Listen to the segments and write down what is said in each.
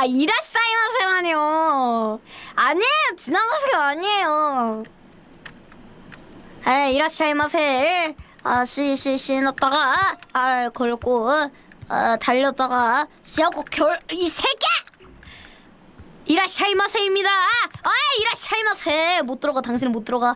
아 이라사이마세라뇨. 아니에요. 지나가세요. 아니에요. 에 이라샤이마세. 아 씨씨씨 넣다가 아 걸고 아 달렸다가 씨하고 결이 새끼야 이라샤이마세입니다. 아 이라샤이마세! 못 들어가 당신은 못 들어가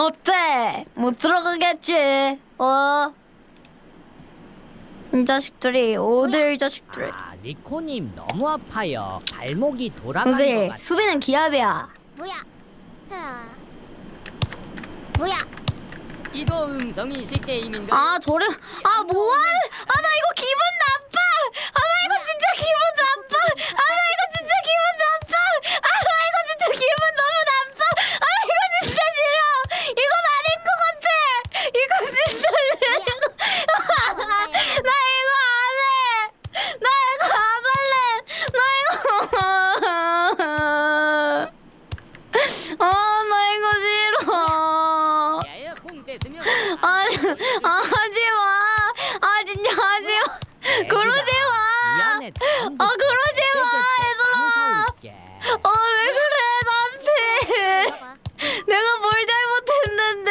어때? 못 들어가겠지? 어? 이 자식들이 어딜 이 자식들이 아, 리코님 너무 아파요. 발목이 돌아가는 것 그지? 같아. 수비는 기합이야 뭐야? 아. 뭐야? 이거 음성 인식 게임인가? 아 저래 아 뭐하는 아 나 이거 기분 나빠 아 나 이거 진짜 기분 나빠 아 나 이거 진짜 기분 나빠 아 나 이거 진짜 기분 너무 나빠 아 이거 진짜 싫어 이건 아닌 것 같아 이거 진짜 싫어 나 이거 안해나 이거 안 할래 나 이거 아나 이거 싫어 야야 공 뺐으면 아, 아 하지 마. 아 진짜 하지 마. 그러지 마. 미안해. 아 그러지 마, 얘들아. 얘들아. 아왜 그래 나한테? 내가 뭘 잘못했는데?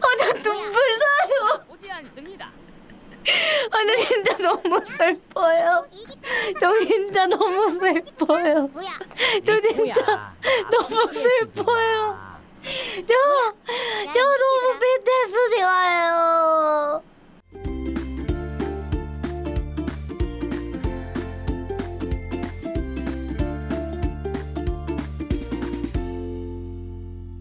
아저 눈물 나요. 오지 않습니다. 아저 진짜 너무 슬퍼요. 저 진짜 너무 슬퍼요. 뭐야? 저 진짜 너무 슬퍼요. 저,